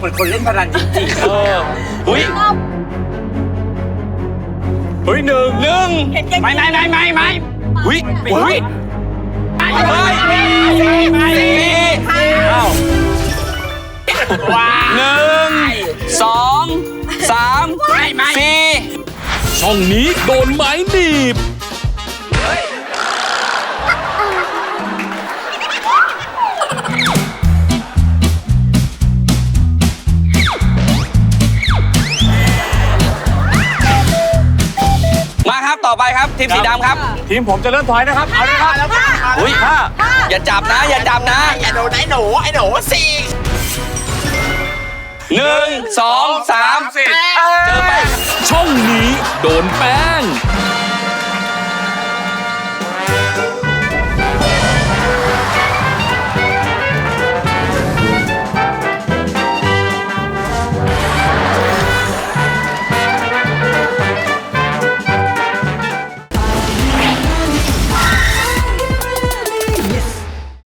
เหมือนคนเล่นพนันจริงเอออุ้ยเฮ้ยหนึ่งหนึ่งๆไม่ไม่ไม่ไม่ไม่อุ้ยอุ้ยไม่เฮ้ยไม่ไม่สี่อ้าวว้าหนึ่งสองสามไม่ไม่สี่ช่องนี้โดนไม้หนีบ มาครับ ต่อไปครับทีมสีดำครับ ทีมผมจะเริ่มถอยนะครับ เอาเลยครับอุ้ยอย่าจับนะอย่าจับนะอย่าโดนไอ้หนูไอ้หนูสี่หนึ่งสองสามสี่เจอไปช่องนี้โดนแป้ง